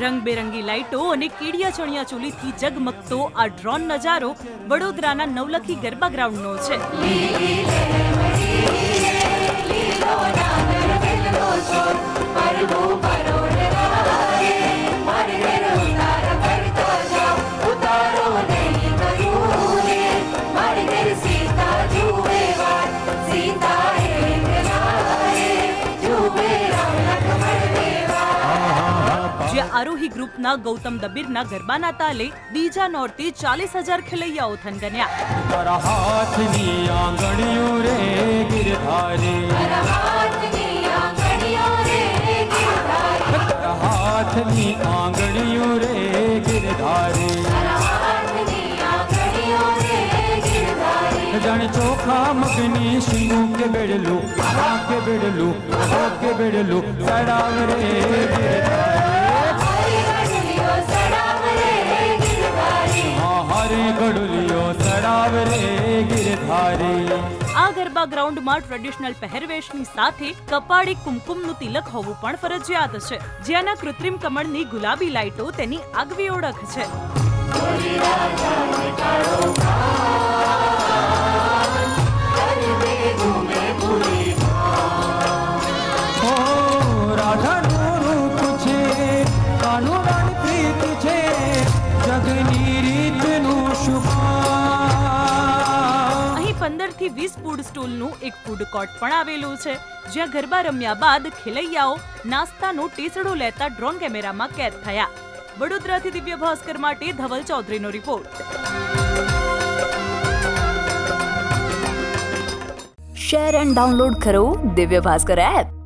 રંગબેરંગી લાઇટો અને કીડિયા ચણિયા ચોલીથી જગમગતો આ ડ્રોન નજારો વડોદરાના નવલખી ગરબા ગ્રાઉન્ડનો છે. જ્યાં આરોહી ગ્રુપના ગૌતમ દબીરના ગરબાના તાલે બીજા નોરથી ચાલીસ હજાર ખેલૈયાઓ થનગન્યા. હાથની આંગળીઓ રે ગિરધારી તારા હાથની આંગળીઓ રે ગિરધારી જાણે ચોખા મગની શીંગું કે બેડલું કે બેડલું કે બેડલું સડાવ રે હરે સડાવ રે ગિરધારી આ ગરબા ગ્રાઉન્ડમાં ટ્રેડિશનલ પહેરવેશની સાથે કપાળી કુમકુમનું તિલક હોવું પણ ફરજિયાત છે જ્યાંના કૃત્રિમ કમળની ગુલાબી લાઇટો તેની આગવી ઓળખ છે. અહીં થી વીસ ફૂડ સ્ટોલનું એક ફૂડ કોર્ટ પણ આવેલું છે, જ્યાં ગરબા રમ્યા બાદ ખેલૈયાઓ નાસ્તાનો ટેસડો લેતા ડ્રોન કેમેરામાં કેદ થયા. વડોદરાથી દિવ્ય ભાસ્કર માટે ધવલ ચૌધરીનો રિપોર્ટ. શેર એન્ડ ડાઉનલોડ કરો દિવ્ય ભાસ્કર એપ